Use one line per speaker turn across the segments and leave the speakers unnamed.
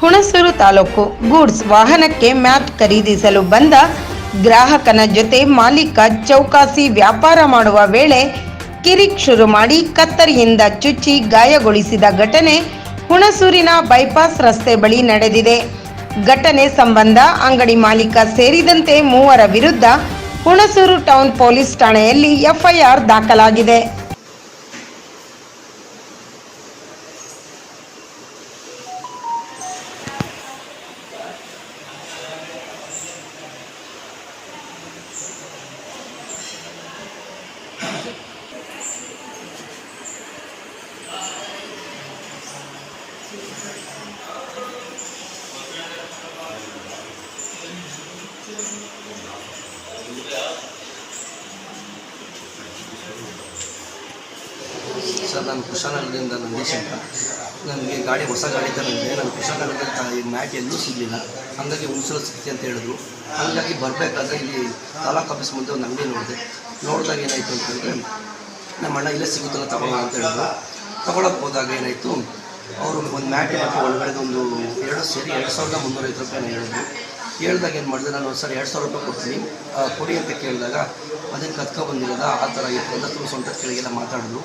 Hunsur taluk goods ವಾಹನಕ್ಕೆ mat ಖರೀದಿಸಲು ಬಂದ ಗ್ರಾಹಕನ ಜೊತೆ ಮಾಲೀಕ ಚೌಕಾಸಿ ವ್ಯಾಪಾರ ಮಾಡುವ ವೇಳೆ ಕಿರಿಕ್ ಶುರು ಮಾಡಿ ಕತ್ತರಿಯಿಂದ ಚುಚ್ಚಿ ಗಾಯಗೊಳಿಸಿದ ಘಟನೆ ಹುಣಸೂರಿನ ಬೈಪಾಸ್ ರಸ್ತೆ ಬಳಿ ನಡೆದಿದೆ. ಘಟನೆ ಸಂಬಂಧ ಅಂಗಡಿ ಮಾಲೀಕ ಸೇರಿದಂತೆ ಮೂವರ ವಿರುದ್ಧ ಹುಣಸೂರು ಟೌನ್ ಪೊಲೀಸ್ ಠಾಣೆಯಲ್ಲಿ ಎಫ್ಐಆರ್ ದಾಖಲಾಗಿದೆ.
ಸರ್, ನಾನು ಕುಶಾಲನಗರದಿಂದ ನಂದೀಶ್ ಅಂತ. ನನಗೆ ಗಾಡಿ, ಹೊಸ ಗಾಡಿ ತಂದಿದ್ದೆ ನಾನು ಕುಶಾಲನಗರದಲ್ಲಿ ಈ ಮ್ಯಾಟ್ ಎಲ್ಲೂ ಸಿಗಲಿಲ್ಲ. ಹಾಗಾಗಿ ಹುಣಸೂರು ಸಿಗ್ತಿ ಅಂತ ಹೇಳಿದ್ರು. ಹಾಗಾಗಿ ಬರಬೇಕಾದ್ರೆ ಇಲ್ಲಿ ತಾಲೂಕು ಆಫೀಸ್ ಮುಂದೆ ಒಂದು ಅಂಗಡಿ ನೋಡಿದೆ. ನೋಡಿದಾಗ ಏನಾಯಿತು ಅಂತಂದರೆ ನಮ್ಮ ಅಣ್ಣ ಇಲ್ಲೇ ಸಿಗುತ್ತಲ್ಲ, ತಗೊಳ್ಳೋ ಅಂತ ಹೇಳಿದ್ರು. ತಗೊಳಕ್ಕೆ ಹೋದಾಗ ಏನಾಯಿತು, ಅವರು ಒಂದು ಮ್ಯಾಟ್ ಮತ್ತು ಒಳಗಡೆ ಒಂದು ಎರಡು ಸೇರಿ ಎರಡು ಸಾವಿರದ ಮುನ್ನೂರೈವತ್ತು ರೂಪಾಯಿ ಹೇಳಿದ್ರು. ಹೇಳ್ದಾಗ ಏನು ಮಾಡಿದೆ, ನಾನು ಸರ್ ಎರಡು ಸಾವಿರ ರೂಪಾಯಿ ಕೊಡ್ತೀನಿ. ಕೊಡಿ ಅಂತ ಕೇಳಿದಾಗ ಅದನ್ನು ಕತ್ಕೊ ಬಂದಿರೋದ ಆ ಥರ ಅಂತ ತುಂಬ ಸ್ವಂತ ಕೆಳಗೆಲ್ಲ ಮಾತಾಡಿದ್ರು.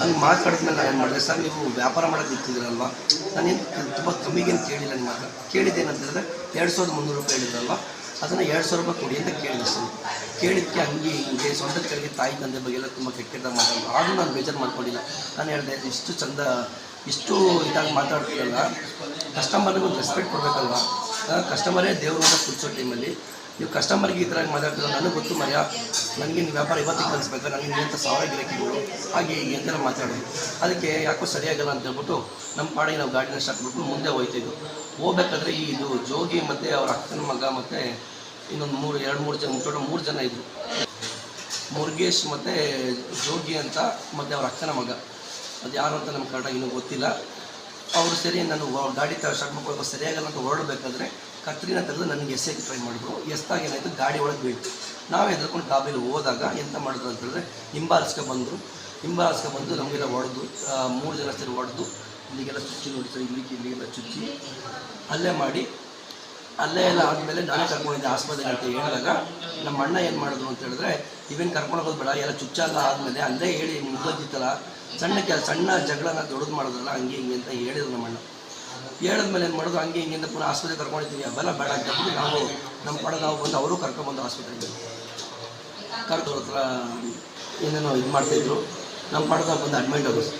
ಹಂಗೆ ಮಾತಾಡಿದ್ಮೇಲೆ ನಾನು ಏನು ಮಾಡಿದೆ, ಸರ್, ನೀವು ವ್ಯಾಪಾರ ಮಾಡೋಕ್ಕೆ ಇರ್ತಿದ್ದೀರಲ್ವ ನಾನೇನು ತುಂಬ ಕಮ್ಮಿಗೇನು ಕೇಳಿಲ್ಲ ನಿಮ್ಮ ಹತ್ರ. ಕೇಳಿದ್ದೇನಂತಂದರೆ ಎರಡು ಸಾವಿರದ ಮುನ್ನೂರು ರೂಪಾಯಿ ಹೇಳಿದ್ರಲ್ವ? ಅದನ್ನು ಎರಡು ಸಾವಿರ ರೂಪಾಯಿ ಕೊಡಿ ಅಂತ ಕೇಳಿದೆ ಸರ್. ಕೇಳಿದ್ದಕ್ಕೆ ಹಂಗೆ ಹಿಂಗೆ ಸ್ವಂತ ಕೆಳಗೆ ತಾಯಿ ತಂದೆ ಬಗ್ಗೆ ಎಲ್ಲ ತುಂಬ ಕೆಟ್ಟದಾಗ ಮಾತಾಡೋದು ಆದರೂ ನಾನು ಬೇಜಾರು ಮಾಡ್ಕೊಂಡಿಲ್ಲ. ನಾನು ಹೇಳಿದೆ, ಇಷ್ಟು ಚಂದ, ಇಷ್ಟು ಇದಾಗಿ ಮಾತಾಡ್ತೀರಲ್ಲ ಕಸ್ಟಮರ್ಗೆ ಒಂದು ರೆಸ್ಪೆಕ್ಟ್ ಕೊಡಬೇಕಲ್ವ? ಕಸ್ಟಮರೇ ದೇವರು ಅಂತ ಕುಡಿಸೋ ಟೈಮಲ್ಲಿ ನೀವು ಕಸ್ಟಮರ್ಗೆ ಈ ಥರ ಮಾತಾಡ್ತೀರ ನನಗೆ ಗೊತ್ತು ಮರ್ಯ, ನನಗೆ ನೀವು ವ್ಯಾಪಾರ ಇವತ್ತಿಗೆ ಕಲಿಸ್ಬೇಕು ನನಗೆ ನಿಮ್ಮಂಥ ಸಾವಿರ ಗಿರಾಕಿಗಳು ಹಾಗೆ ಈ ಅಂತೆಲ್ಲ ಮಾತಾಡೋದು ಅದಕ್ಕೆ ಯಾಕೋ ಸರಿಯಾಗಲ್ಲ ಅಂತ ಹೇಳ್ಬಿಟ್ಟು ನಮ್ಮ ಪಾಡಿಗೆ ನಾವು ಗಾಡಿನ ಸ್ಟಾರ್ಟ್ ಬಿಟ್ಟು ಮುಂದೆ ಹೋಯ್ತಿದ್ದು ಹೋಗ್ಬೇಕಾದ್ರೆ ಈ ಇದು ಜೋಗಿ ಮತ್ತು ಅವ್ರ ಅಕ್ಕನ ಮಗ ಮತ್ತು ಇನ್ನೊಂದು ಮೂರು, ಎರಡು ಮೂರು ಜನ ಟೋಟಲ್ ಮೂರು ಜನ ಇದ್ದರು ಮುರುಗೇಶ್ ಮತ್ತು ಜೋಗಿ ಅಂತ ಮತ್ತು ಅವ್ರ ಅಕ್ಕನ ಮಗ. ಅದು ಯಾರು ಅಂತ ನಮ್ಗೆ ಕರೆಕ್ಟಾಗಿ ಇನ್ನೂ ಗೊತ್ತಿಲ್ಲ. ಅವರು ಸರಿ, ನಾನು ಗಾಡಿ ತ ಮಾಡ್ಕೊಂಡು ಸರಿಯಾಗಲ್ಲ ಅಂತ ಹೊರಡಬೇಕಾದ್ರೆ ಕತ್ರಿನ ತೆಗೆದು ನನಗೆ ಎಸೆಗೆ ಟ್ರೈ ಮಾಡಿದ್ರು. ಎಸ್ದಾಗ ಏನಾಯಿತು? ಗಾಡಿ ಒಳಗೆ ಬೀಳ್ತು. ನಾವು ಎದ್ಕೊಂಡು ಗಾಬೀಲಿ ಹೋದಾಗ ಎಂತ ಮಾಡಿದ್ರು ಅಂತೇಳಿದ್ರೆ ಹಿಂಬಾಲಿಸ್ಕೊ ಬಂದರು. ಹಿಂಬಾಲಿಸ್ಕೊ ಬಂದು ನಮಗೆಲ್ಲ ಹೊಡೆದು ಮೂರು ಜನ ಸೇರಿ ಹೊಡೆದು, ಇಲ್ಲಿಗೆಲ್ಲ ಚುಚ್ಚಿ ನೋಡ್ತಾರೆ ಇಲ್ಲಿಗೆ ಇಲ್ಲಿಗೆಲ್ಲ ಚುಚ್ಚಿ ಅಲ್ಲೇ ಮಾಡಿ, ಅಲ್ಲೇ ಎಲ್ಲ ಆದಮೇಲೆ ನಾನೇ ಕರ್ಕೊಂಡಿದ್ದೆ ಆಸ್ಪತ್ರೆಗೆ ಅಂತ ಹೇಳಿದಾಗ ನಮ್ಮ ಅಣ್ಣ ಏನು ಮಾಡಿದ್ರು ಅಂತ ಹೇಳಿದ್ರೆ, ಇವೇನು ಕರ್ಕೊಂಡು ಹೋಗೋದು ಬೇಡ, ಎಲ್ಲ ಚುಚ್ಚಲ್ಲ ಆದಮೇಲೆ ಅಲ್ಲೇ ಹೇಳಿ ಮುಗ್ದೋಗಿತ್ತಲ್ಲ ಸಣ್ಣ ಕೆಲ, ಸಣ್ಣ ಜಗಳನ ದೊಡ್ಡದು ಮಾಡೋದಲ್ಲ ಹಂಗೆ ಹಿಂಗೆ ಅಂತ ಹೇಳಿದ್ರು ನಮ್ಮಣ್ಣ. ಹೇಳಿದ್ಮೇಲೆ ಏನು ಮಾಡೋದು, ಹಂಗೆ ಹಿಂಗೆ ಅಂತ ಪುನಃ ಆಸ್ಪತ್ರೆ ಕರ್ಕೊಂಡಿದ್ದೀವಿ ಅವೆಲ್ಲ ಬೇಡ ಅಂತ ನಾವು, ನಮ್ಮ ಪಡ ನಾವು ಬಂದು ಅವರು ಕರ್ಕೊಂಬಂದು ಆಸ್ಪತ್ರೆಗೆ. ಕರ್ದವ್ರ ಹತ್ರ ಏನೇನೋ ಇದು ಮಾಡ್ತಾಯಿದ್ರು ನಮ್ಮ ಪಡದಾಗ ಬಂದು ಅಡ್ಮಿಟ್ ಆಗೋದು